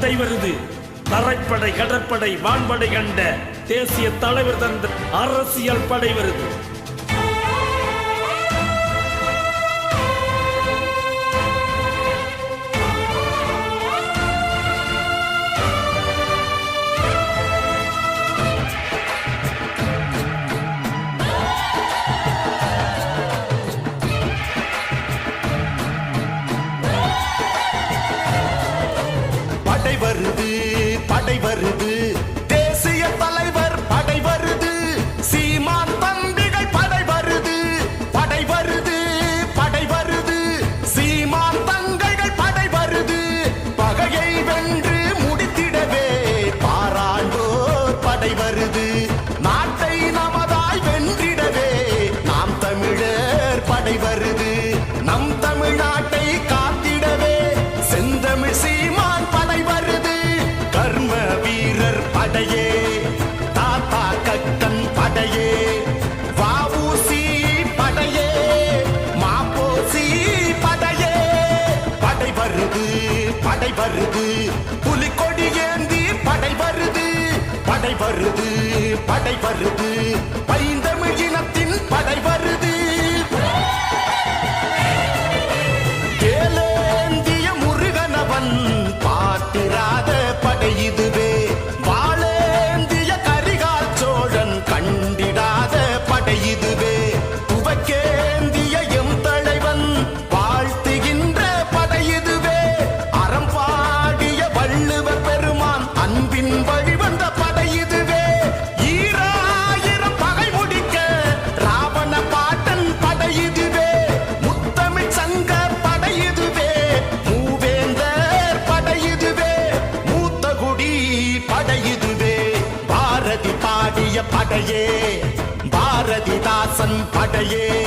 பட்டை வருது. தரைப்படை கடற்படை வான்படை கண்ட தேசிய தலைவர் தந்த அரசியல் படை வருது. படை வருது. புலிக்கொடி ஏந்தி படை வருது. படை வருது படை வருது. பைந்தமிழ் இனத்தின் படை வருது. படையே பாரதிதாசன் படையே.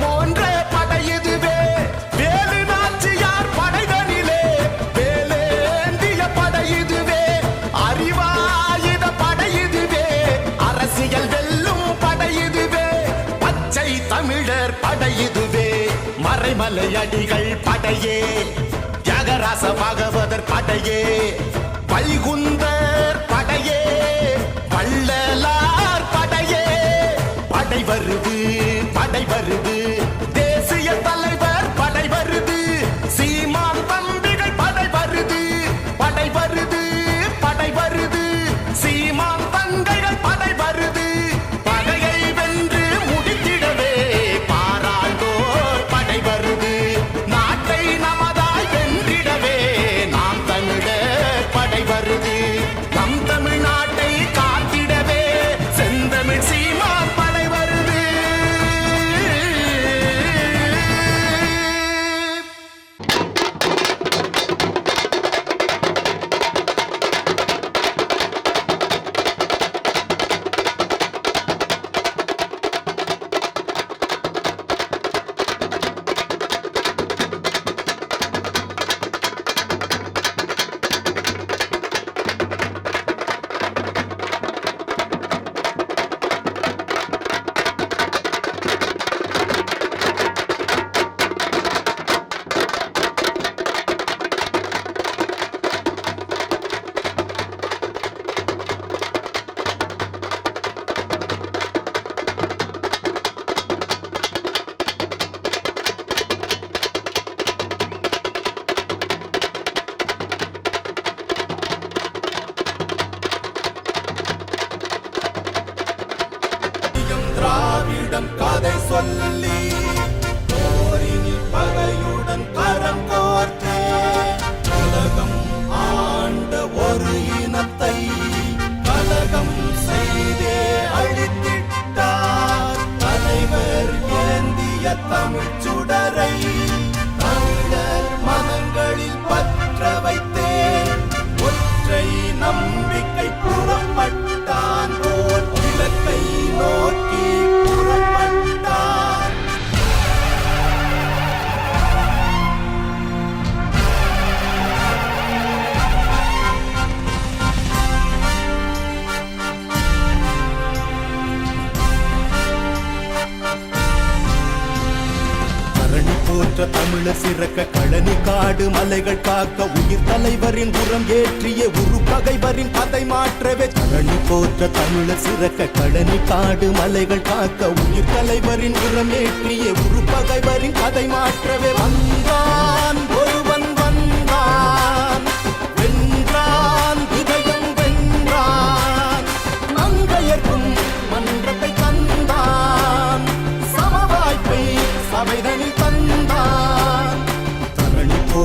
போன்ற படையதுவே வேலு நாச்சியார் படைதனிலே வேலேந்திய படையதுவே அறிவாயுத படையதுவே அரசியல் வெல்லும் படையதுவே பச்சை தமிழர் படையதுவே மறைமலையடிகள் படையே. தியாகராச பாகவதர் படையே. சண்டை வருது. Vẫn என்ற தமிழ சிறக்க கழனி காடு மலைகள் காக்க உயிர் தலைவரின் உரம் ஏற்றிய உரு பகைவரின் பதை மாற்றவே. கழனி போற்ற தமிழ சிறக்க கழனி காடு மலைகள் காக்க உயிர் தலைவரின் புறம் ஏற்றிய உரு பகைவரின் பதை மாற்றவே. வந்தார்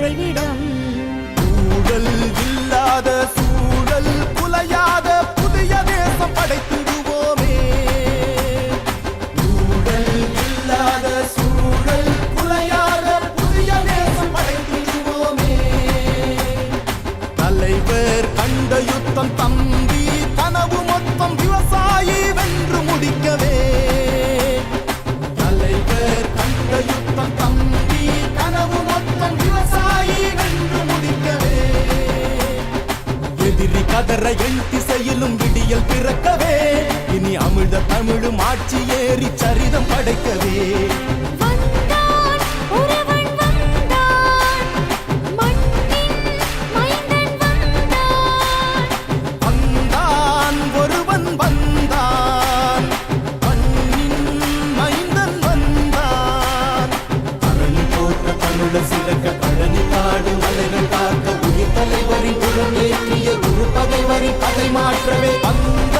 உறைவிடம் ஊழல் இல்லாத படைக்கவே சிறக்க பழனி காடு மலைகள் காக்க உயிர் தலைவரின் குரல் ஏற்றிய குரு பகைவரின் பகை மாற்றவே அந்த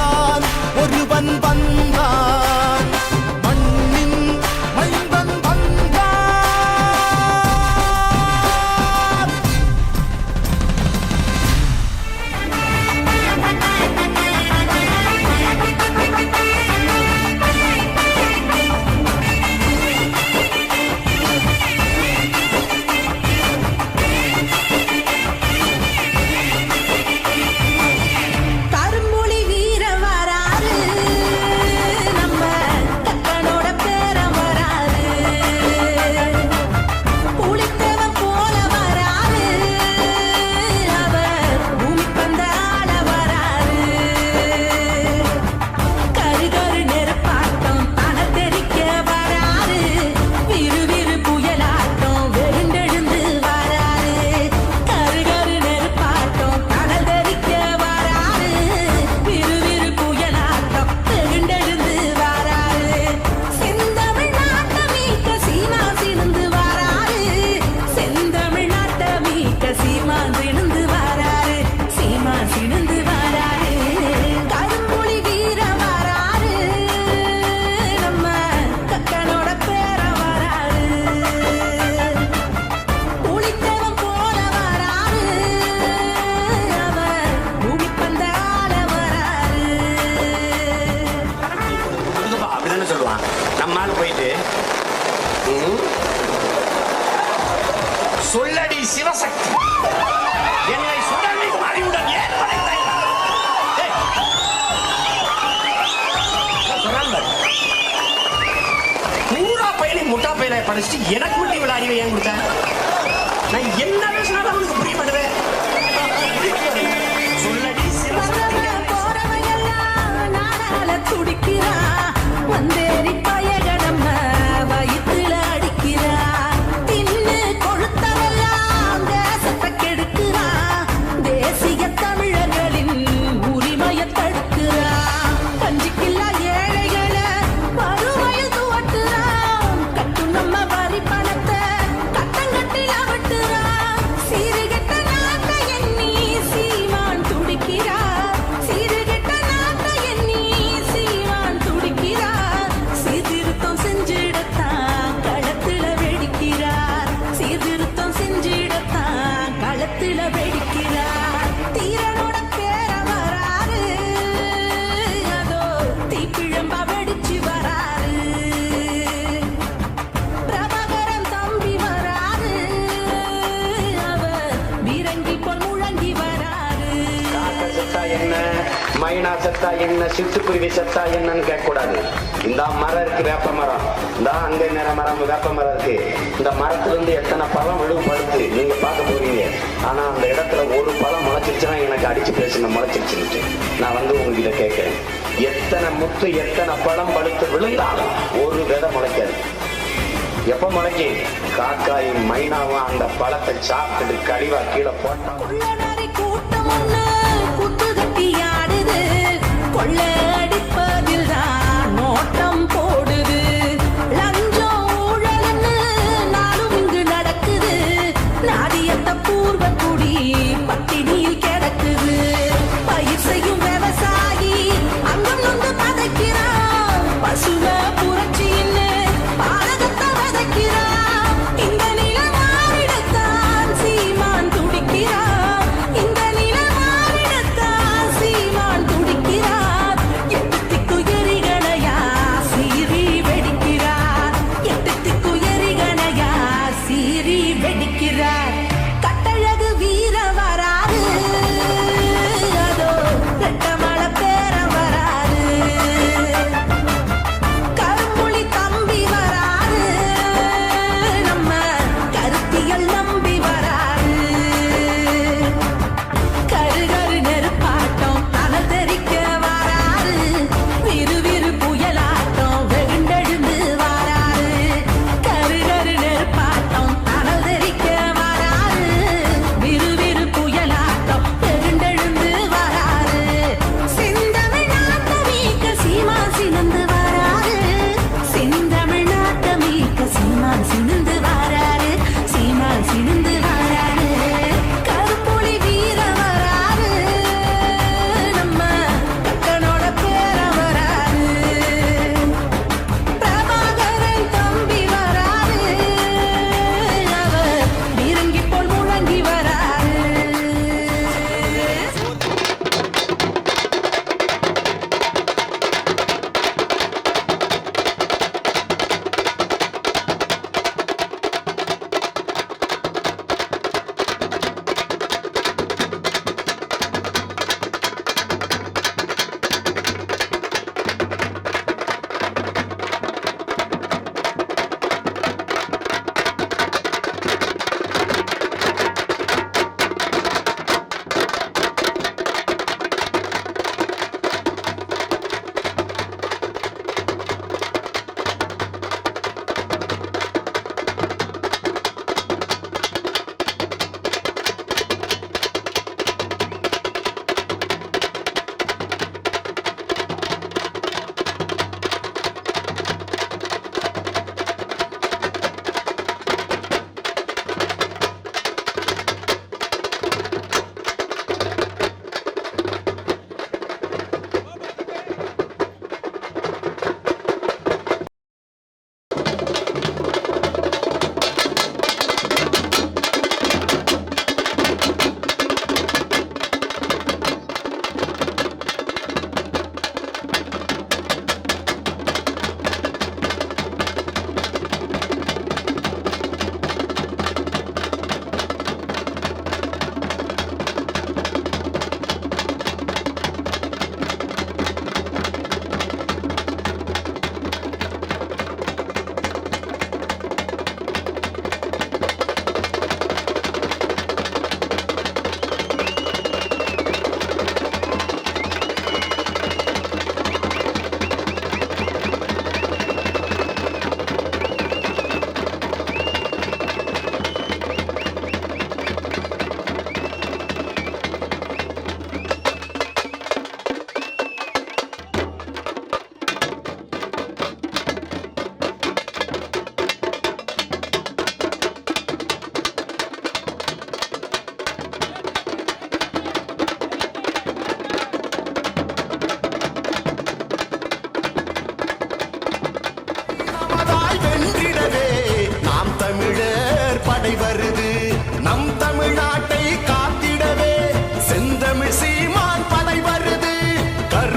புகையில படிச்சுட்டு எனக்கு மட்டும் இவ்வளவு அறிவை ஏன் கொடுத்தேன்? நான் என்ன பேசினாலும் அவனுக்கு புரிய மாட்டேன் சொல்லடி வந்தே வந்து எத்தனை பழம் விழுபடுது நீங்க பார்க்க போறீங்க. ஆனா அந்த இடத்துல ஒரு பழம் முளைச்சிருச்சுன்னா எனக்கு அடிச்சு பேசுங்க முளைச்சிருச்சுன்ட்டு. நான் வந்து உங்ககிட்ட கேட்கிறேன். எத்தனை முத்து எத்தனை பழம் படுத்து விழுந்தாலும் ஒரு விதை முளைக்காது. எப்ப முளைக்கு? காக்காயும் மைனாவும் அந்த பழத்தை சாப்பிட்டுட்டு கழிவா கீழே போட்டான் கொள்ள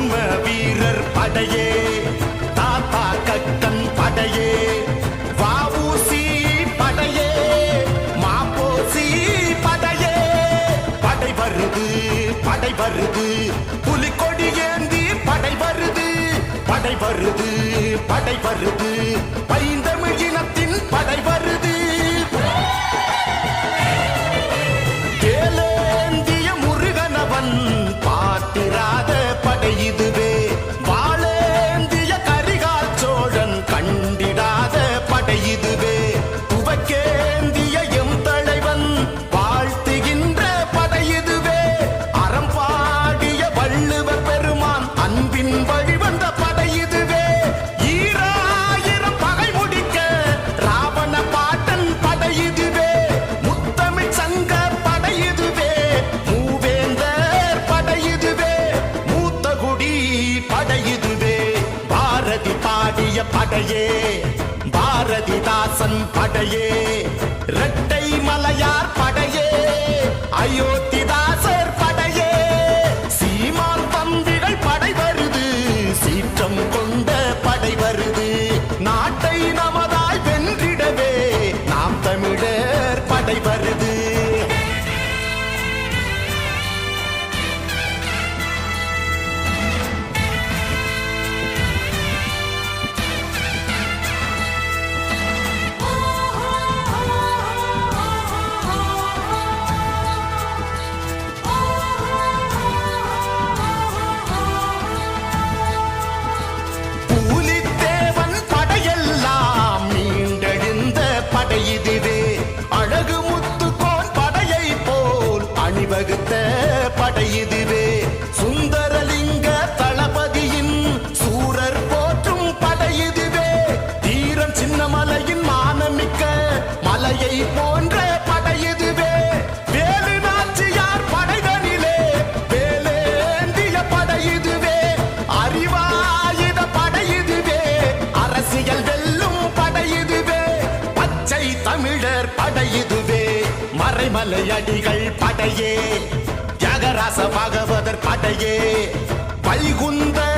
தர்ம வீரர் படையே. தாத்தா கட்டன் படையே. வாவூசி படையே. மாப்போசி படையே. படை வருது படை வருது. புலிக்கொடி ஏந்தி படை வருது. படை வருது படை வருது. பைந்தமிழ் இனத்தின் படை வருது. இதுவே படையே பாரதிதாசன் படையே இரட்டை மலையார் படையே அயோத்திதாசர் படையே. சீமான் தம்பிகள் படை வருது சீற்றம் கொண்ட படை வருது. நாட்டை நமதாய் வென்றிடவே நாம் தமிழர் படை வருது வகுத்த படையுதுவே சுந்தரலிங்க தளபதியின் சூரர் போற்றும் படையுதுவே தீரன் சின்ன மலையின் மானமிக்க மலையை போன்ற படை வேலு நாச்சியார் படைதனிலே வேலேந்திய படை அறிவாயுத அரசியல் வெல்லும் பச்சை தமிழர் பாட்டையே. தியாகராச பாகவதர் பாட்டையே. வைகுந்தர்